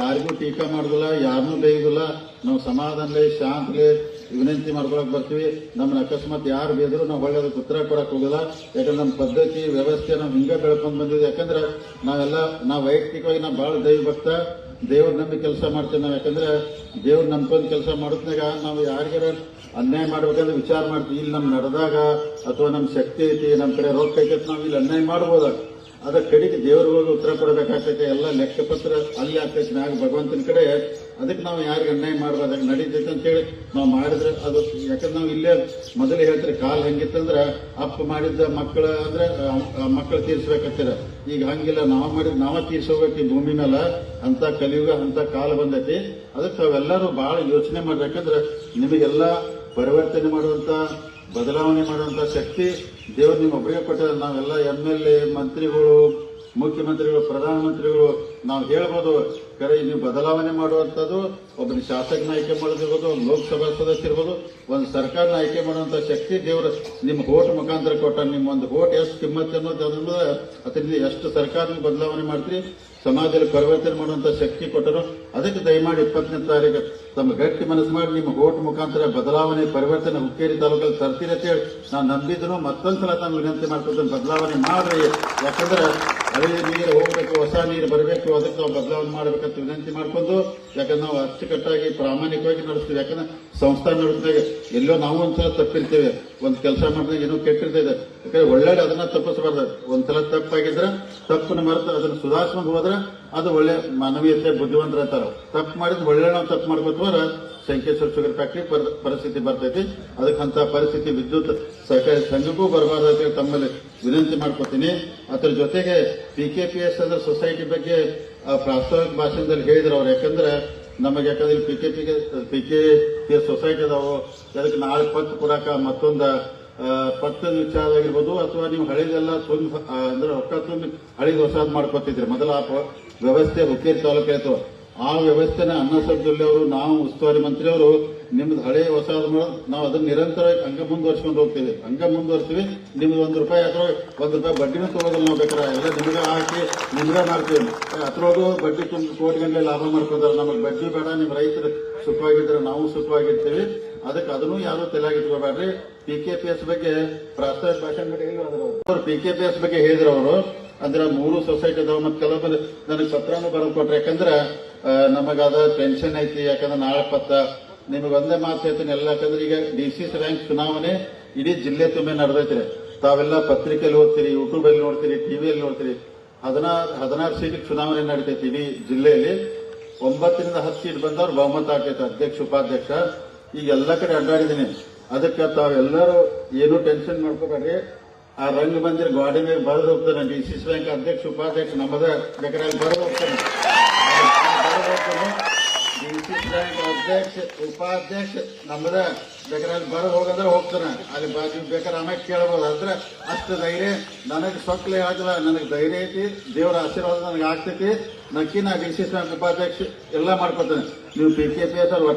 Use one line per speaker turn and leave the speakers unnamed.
ಯಾರಿಗೂ ಟೀಕಾ ಮಾಡುದಿಲ್ಲ ಯಾರನ್ನೂ ಬೇಯುದಿಲ್ಲ. ನಾವು ಸಮಾಧಾನಲೆ, ಶಾಂತಲೆ ವಿನಂತಿ ಮಾಡ್ಕೊಳಕ್ ಬರ್ತೀವಿ. ನಮ್ಮನ್ನ ಅಕಸ್ಮಾತ್ ಯಾರು ಬೇದ್ರು ನಾವು ಒಳ್ಳೆಯದು ಉತ್ತರ ಕೊಡಕ್ ಹೋಗಲ್ಲ ಯಾಕಂದ್ರೆ ನಮ್ಮ ಪದ್ಧತಿ, ವ್ಯವಸ್ಥೆ ನಾವು ಹಿಂಗೆ ಬೆಳ್ಕೊಂಡು ಬಂದಿದೆ. ಯಾಕಂದ್ರೆ ನಾವೆಲ್ಲ, ನಾವು ವೈಯಕ್ತಿಕವಾಗಿ ನಾವು ಬಹಳ ದೈವ ಭಕ್ತ ದೇವ್ರ ನಂಬಿ ಕೆಲಸ ಮಾಡ್ತೀವಿ ನಾವು. ಯಾಕಂದ್ರೆ ದೇವ್ರ ನಂಬ್ಕೊಂಡು ಕೆಲಸ ಮಾಡೋದ್ನಾಗ ನಾವು ಯಾರಿಗಾರ ಅನ್ಯಾಯ ಮಾಡ್ಬೇಕಂದ್ರೆ ವಿಚಾರ ಮಾಡ್ತೀವಿ. ಇಲ್ಲಿ ನಮ್ ನಡೆದಾಗ ಅಥವಾ ನಮ್ಮ ಶಕ್ತಿ ಐತಿ ನಮ್ಮ ಕಡೆ ರೋಗ ಐತಿ ನಾವು ಇಲ್ಲಿ ಅನ್ಯಾಯ ಮಾಡ್ಬೋದ? ಅದ ಕಡೆಗೆ ದೇವರು ಹೋಗಿ ಉತ್ತರ ಕೊಡಬೇಕಾಗ್ತೈತೆ ಎಲ್ಲ ಲೆಕ್ಕಪತ್ರ ಅಲ್ಲಿ ಆಗ್ತೈತೆ. ಮ್ಯಾಗ ಭಗವಂತನ ಕಡೆ ಅದಕ್ಕೆ ನಾವು ಯಾರಿಗೆ ಅನ್ಯಾಯ ಮಾಡಬಾರ್ದಾಗ ನಡೀತೈತೆ ಅಂತೇಳಿ ನಾವು ಮಾಡಿದ್ರೆ ಅದು ಯಾಕಂದ್ರೆ ನಾವು ಇಲ್ಲೇ ಮೊದಲೇ ಹೇಳ್ತಾರೆ, ಕಾಲ್ ಹೆಂಗಿತ್ತಂದ್ರ ಅಪ್ಪ ಮಾಡಿದ್ದ ಮಕ್ಕಳ ಅಂದ್ರೆ ಮಕ್ಕಳು ತೀರ್ಸ್ಬೇಕಂತೀರ ಈಗ ಹಂಗಿಲ್ಲ, ನಾವು ಮಾಡಿದ್ ನಾವ ತೀರ್ಸೋಬೇಕು ಭೂಮಿ ಮೇಲೆ. ಅಂತ ಕಲಿಯುಗ, ಅಂತ ಕಾಲ ಬಂದೈತಿ. ಅದಕ್ಕೆ ತಾವೆಲ್ಲರೂ ಬಹಳ ಯೋಚನೆ ಮಾಡ್ಬೇಕಂದ್ರೆ ನಿಮಗೆಲ್ಲ ಪರಿವರ್ತನೆ ಮಾಡುವಂತ, ಬದಲಾವಣೆ ಮಾಡುವಂತ ಶಕ್ತಿ ದೇವರು ನಿಮ್ಮ ಒಬ್ಬರಿಗೆ ಕೊಟ್ಟರೆ ನಾವೆಲ್ಲ ಎಂ ಎಲ್ ಎ ಮಂತ್ರಿಗಳು, ಮುಖ್ಯಮಂತ್ರಿಗಳು ಪ್ರಧಾನಮಂತ್ರಿಗಳು ನಾವು ಹೇಳ್ಬೋದು, ಕರೆ, ನೀವು ಬದಲಾವಣೆ ಮಾಡುವಂಥದ್ದು, ಒಬ್ಬನ ಶಾಸಕನ ಆಯ್ಕೆ ಮಾಡೋದಿರ್ಬೋದು ಒಂದು ಲೋಕಸಭಾ ಸದಸ್ಯ ಇರ್ಬೋದು, ಒಂದು ಸರ್ಕಾರನ ಆಯ್ಕೆ ಮಾಡುವಂಥ ಶಕ್ತಿ ದೇವರು ನಿಮ್ಮ ಹೋಟ್ ಮುಖಾಂತರ ಕೊಟ್ಟ ನಿಮ್ಮ ಒಂದು ಹೋಟ್ ಎಷ್ಟು ಕಿಮ್ಮತ್ತೆ ಅನ್ನೋದು ಅದರಿಂದ ಅದರಿಂದ ಎಷ್ಟು ಸರ್ಕಾರ ಬದಲಾವಣೆ ಮಾಡ್ತೀರಿ? ಸಮಾಜದಲ್ಲಿ ಪರಿವರ್ತನೆ ಮಾಡುವಂತ ಶಕ್ತಿ ಕೊಟ್ಟರು, ಅದಕ್ಕೆ ದಯಮಾಡಿ ಇಪ್ಪತ್ತನೇ ತಾರೀಕು ತಮ್ಮ ಗಟ್ಟಿ ಮನಸ್ಸು ಮಾಡಿ, ನಿಮ್ಮ ಓಟ್ ಮುಖಾಂತರ ಬದಲಾವಣೆ, ಪರಿವರ್ತನೆ ಹುಕ್ಕೇರಿ ತಾಲೂಕಲ್ಲಿ ತರ್ತೀರಿ ಅಂತ ಹೇಳಿ, ನಾನು ನಂಬಿದ್ರು ಮತ್ತೊಂದ್ಸಲ ತಮ್ಮ ವಿನಂತಿ ಮಾಡ್ಕೊಂಡು ಬದಲಾವಣೆ ಮಾಡ್ರಿ. ಯಾಕಂದ್ರೆ ಹಳೆ ನೀರು ಹೋಗ್ಬೇಕು, ಹೊಸ ನೀರು ಬರಬೇಕು, ಅದಕ್ಕೆ ನಾವು ಬದಲಾವಣೆ ಮಾಡಬೇಕಂತ ವಿನಂತಿ ಮಾಡಿಕೊಂಡು, ಯಾಕಂದ್ರೆ ನಾವು ಅಚ್ಚುಕಟ್ಟಾಗಿ ಪ್ರಾಮಾಣಿಕವಾಗಿ ನಡೆಸ್ತೀವಿ. ಯಾಕಂದ್ರೆ ಸಂಸ್ಥೆ ನಡೆಸಿದಾಗ ಎಲ್ಲೋ ನಾವು ಒಂದ್ಸಲ ತಪ್ಪಿರ್ತೇವೆ. ಒಂದು ಕೆಲಸ ಮಾಡಿದಾಗ ಏನೋ ಕೆಟ್ಟಿರ್ತದೆ. ಯಾಕಂದ್ರೆ ಒಳ್ಳೆ ಅದನ್ನ ತಪ್ಪಿಸಬಾರ್ದು. ಒಂದ್ಸಲ ತಪ್ಪಾಗಿದ್ರೆ ತಪ್ಪನ್ನು ಮರೆತು ಅದನ್ನು ಸುಧಾರಿಸ್ಕೊಂಡು ಹೋದ್ರೆ ಅದು ಒಳ್ಳೆ ಮಾನವೀಯತೆ, ಬುದ್ಧಿವಂತರ ಅಂತಾರ. ತಪ್ಪು ಮಾಡಿದ್ರೆ ಒಳ್ಳೆ ನಾವು ತಪ್ಪು ಮಾಡ್ಬೇಕು ಅಂದ್ರೆ ಸಂಕೇಶ್ವರ ಶುಗರ್ ಫ್ಯಾಕ್ಟ್ರಿ ಪರಿಸ್ಥಿತಿ ಬರ್ತೈತಿ. ಅದಕ್ಕೆ ಅಂತ ಪರಿಸ್ಥಿತಿ ವಿದ್ಯುತ್ ಸಹಕಾರಿ ಸಂಘಕ್ಕೂ ಬರಬಾರ್ದು ಅಂತ ಹೇಳಿ ತಮ್ಮಲ್ಲಿ ವಿನಂತಿ ಮಾಡ್ಕೊತೀನಿ. ಅದ್ರ ಜೊತೆಗೆ ಪಿ ಕೆ ಪಿ ಎಸ್ ಅಂದ್ರೆ ಸೊಸೈಟಿ ಬಗ್ಗೆ ಪ್ರಾಸ್ತಾವಿಕ ಭಾಷಣದಲ್ಲಿ ಹೇಳಿದ್ರು ಅವ್ರು. ಯಾಕಂದ್ರೆ ನಮಗೆ ಯಾಕಂದ್ರೆ P K P P K P S society ಅದಾವು. ಅದಕ್ಕೆ ನಾಳೆ ಪತ್ತು ಕೊಡಾಕ ಮತ್ತೊಂದ ಆ, ಪತ್ತದ ವಿಚಾರ ಆಗಿರ್ಬೋದು ಅಥವಾ ನೀವು ಹಳೆದೆಲ್ಲ ತುಂಬ ಅಂದ್ರೆ ರೊಕ್ಕ ತುಂಬಿ ಹಳೇದು ಹೊಸದು ಮಾಡ್ಕೊತಿದ್ರಿ ಮೊದಲ ಆ ವ್ಯವಸ್ಥೆ ಹುಕ್ಕೇರಿ ತಾಲೂಕು ಆ ವ್ಯವಸ್ಥೆನ ಅನ್ನಸಭಾ ಜಿಲ್ಲೆಯವರು ನಾವು ಉಸ್ತುವಾರಿ ಮಂತ್ರಿ ಅವರು ನಿಮ್ದು ಹಳೆ ಹೊಸದ ನಾವು ಅದನ್ನ ನಿರಂತರವಾಗಿ ಹಂಗ ಮುಂದುವರ್ಸ್ಕೊಂಡು ಹೋಗ್ತೀವಿ. ಹಂಗ ಮುಂದುವರ್ಸ್ತೀವಿ. ನಿಮ್ದು ಒಂದು ರೂಪಾಯಿ ಅಥವಾ ಒಂದು ರೂಪಾಯಿ ಬಡ್ಡಿನೂ ತಗೋದಿಲ್ಲ ನಾವು ಬೇಕಾರೆ ಎಲ್ಲ ನಿಮ್ಗೆ ಹಾಕಿ ನಿಮ್ಗೆ ಮಾಡ್ತೀವಿ. ಅದ್ರೊಳಗೂ ಬಡ್ಡಿ ತುಂಬ ಕೋಟಿ ಗಂಟೆ ಲಾಭ ಮಾಡ್ಕೊತಾರೆ. ನಮಗೆ ಬಡ್ಡಿ ಬೇಡ. ನಿಮ್ಮ ರೈತರು ಸುಖವಾಗಿದ್ರೆ ನಾವು ಸುಖವಾಗಿರ್ತೀವಿ ಅದಕ್ಕೆ ಅದನ್ನು ಯಾರು ತಲೆಯಾಗಿಟ್ಕೋಬೇಡ್ರಿ ಪಿ ಕೆ ಪಿ ಎಸ್ ಬಗ್ಗೆ ಪ್ರಾಸ್ತಾವಿಕ ಭಾಷಣ ಅವರು ಪಿ ಕೆ ಪಿ ಎಸ್ ಬಗ್ಗೆ ಹೇಳಿದ್ರು ಅವರು. ಅಂದ್ರೆ ಮೂರು ಸೊಸೈಟಿ ಅದಾವ ಮತ್ತೆ ಕೆಲವೊಬ್ಬರು ನನಗೆ ಪತ್ರನೂ ಬರೋದು ಕೊಟ್ರಿ. ಯಾಕಂದ್ರೆ ನಮಗದ ಟೆನ್ಷನ್ ಐತಿ, ಯಾಕಂದ್ರೆ ನಾಳೆ ಪತ್ತ ನಿಮಗೆ ಒಂದೇ ಮಾತು ಹೇಳ್ತೀನಿ, ಎಲ್ಲ ಯಾಕಂದ್ರೆ ಈಗ ಡಿ ಸಿ ಬ್ಯಾಂಕ್ ಚುನಾವಣೆ ಇಡೀ ಜಿಲ್ಲೆ ತುಂಬೆ ನಡೆದೈತ್ರಿ. ತಾವೆಲ್ಲ ಪತ್ರಿಕೆಯಲ್ಲಿ ಓದ್ತೀರಿ ಯೂಟ್ಯೂಬ್ ಅಲ್ಲಿ ನೋಡ್ತೀರಿ ಟಿವಿಯಲ್ಲಿ ನೋಡ್ತೀರಿ. ಹದಿನಾರು ಹದಿನಾರು ಸೀಟ್ ಚುನಾವಣೆ ನಡೀತೈತಿ ಇಡೀ ಜಿಲ್ಲೆಯಲ್ಲಿ. ಒಂಬತ್ತರಿಂದ ಹತ್ತು ಸೀಟ್ ಬಂದವ್ರು ಬಹುಮತ ಆಗ್ತೈತೆ ಅಧ್ಯಕ್ಷ, ಉಪಾಧ್ಯಕ್ಷ. ಈಗ ಎಲ್ಲ ಕಡೆ ಅಡ್ಡಾಡಿದ್ದೀನಿ. ಅದಕ್ಕೆ ತಾವೆಲ್ಲರೂ ಏನೂ ಟೆನ್ಷನ್ ಮಾಡ್ಕೋಬೇಡ್ರಿ. ಆ ರಂಗ ಮಂದಿರ ಗಾಡಿ ಮೇಲೆ ಬರೆದು ಹೋಗ್ತಾನೆ. ಡಿ ಸಿ ಬ್ಯಾಂಕ್ ಅಧ್ಯಕ್ಷ, ಉಪಾಧ್ಯಕ್ಷ ನಮ್ಮದೇ ಬೇಕಾದ್ರೆ ಅಲ್ಲಿ ಬರೆದು ಹೋಗ್ತಾನೆ. ಸಿ ಬ್ಯಾಂಕ್ ಅಧ್ಯಕ್ಷ, ಉಪಾಧ್ಯಕ್ಷ ನಮ್ಮದೇ ಬೇಕಾದ್ರೆ ಅಲ್ಲಿ ಬರೆದು ಹೋಗಂದ್ರೆ ಹೋಗ್ತಾನೆ. ಅಲ್ಲಿ ನೀವು ಬೇಕಾದ್ರೆ ಆಮೇಲೆ ಕೇಳ್ಬೋದು. ಅಂದ್ರೆ ಅಷ್ಟು ಧೈರ್ಯ ನನಗೆ ಸೊಕ್ಲೆ ಆಗಿಲ್ಲ. ನನಗೆ ಧೈರ್ಯ ಐತಿ. ದೇವರ ಆಶೀರ್ವಾದ ನನಗೆ ಆಗ್ತೈತಿ. ನಕ್ಕಿನ ಡಿ ಸಿ ಬ್ಯಾಂಕ್ ಉಪಾಧ್ಯಕ್ಷ ಎಲ್ಲ ಮಾಡ್ಕೊತಾನೆ. ನೀವು ಪಿ ಕೆ ಪಿ ಎಸ್ ಅಲ್ಲಿ